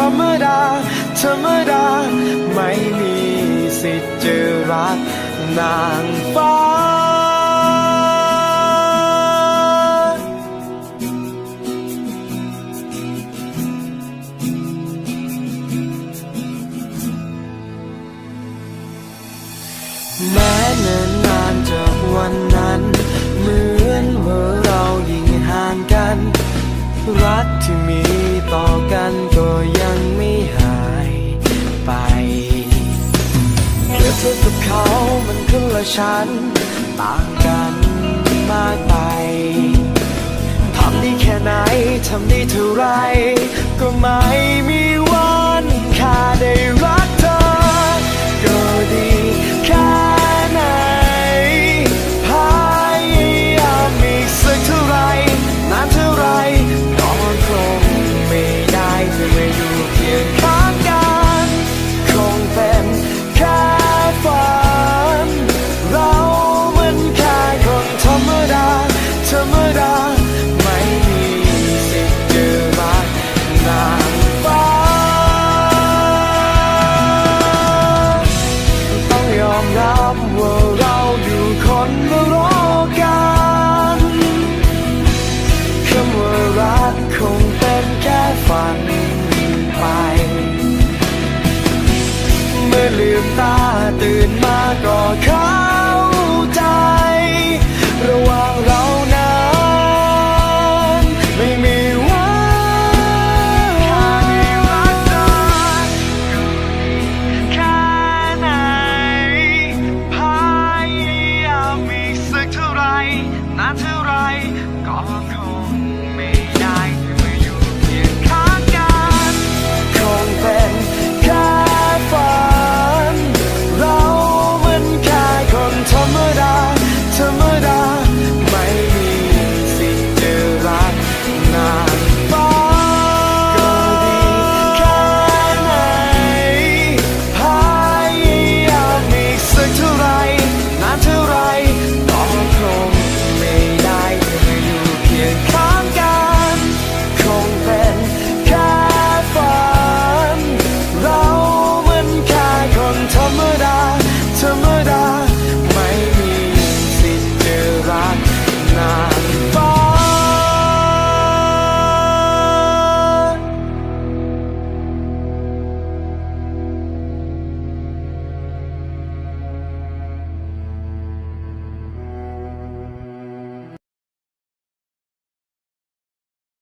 รรมดา ธรรมดา ไม่มีสิทธิ์จะรักนางฟ้า แม้เนิ่นนานจากวันนั้น เหมือนว่าเรายิ่งห่างกัน รักที่มีต่อกัน เปรียบเทียบกับเขามันคนละชั้นต่างกันมากไปทำได้แค่ไหนทำได้เท่าไร ก็ไม่มีวันค่าได้ ลืมตาตื่นมาก็เข้า